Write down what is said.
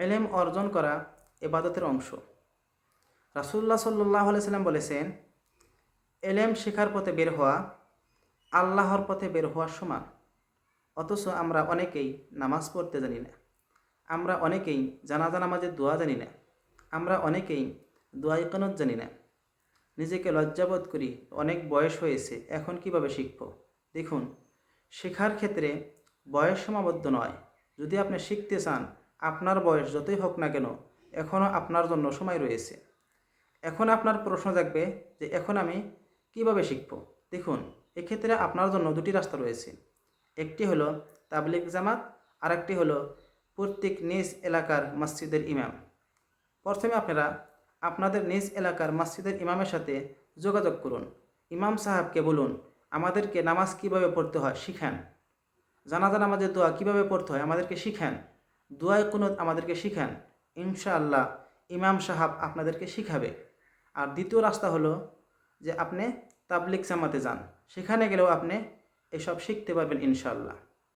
এলেম অর্জন করা এবাদতের অংশ। রাসুল্লাহ সাল্লাহ সাল্লাম বলেছেন, এলেম শেখার পথে বের হওয়া আল্লাহর পথে বের হওয়ার সমান। অথচ আমরা অনেকেই নামাজ পড়তে জানি না। আমরা অনেকেই জানাজা নামাজের দোয়া জানি না। আমরা অনেকেই দোয়া ইকানত জানি না। নিজেকে লজ্জাবোধ করি, অনেক বয়স হয়েছে, এখন কীভাবে শিখব? দেখুন, শেখার ক্ষেত্রে বয়স সীমাবদ্ধ নয়। যদি আপনি শিখতে চান আপনার বয়স যতই হোক না কেন এখনও আপনার জন্য সময় রয়েছে। এখন আপনার প্রশ্ন থাকবে যে এখন আমি কীভাবে শিখব? দেখুন, এক্ষেত্রে আপনার জন্য দুটি রাস্তা রয়েছে। একটি হলো তাবলিক জামাত আর একটি হলো প্রত্যেক নিজ এলাকার মসজিদের ইমাম। প্রথমে আপনারা আপনাদের নিজ এলাকার মসজিদের ইমামের সাথে যোগাযোগ করুন। ইমাম সাহেবকে বলুন, আমাদেরকে নামাজ কীভাবে পড়তে হয়? শিখান। জানাজা নামাজের দোয়া কীভাবে পড়তে হয়? আমাদেরকে শিখান। দোয়ায় কুনুত আমাদেরকে শিখান। ইনশাআল্লাহ ইমাম সাহাব আপনাদেরকে শিখাবে। আর দ্বিতীয় রাস্তা হলো যে আপনি তাবলিক জামাতে যান। সেখানে গেলেও আপনি এসব শিখতে পারবেন ইনশাআল্লাহ।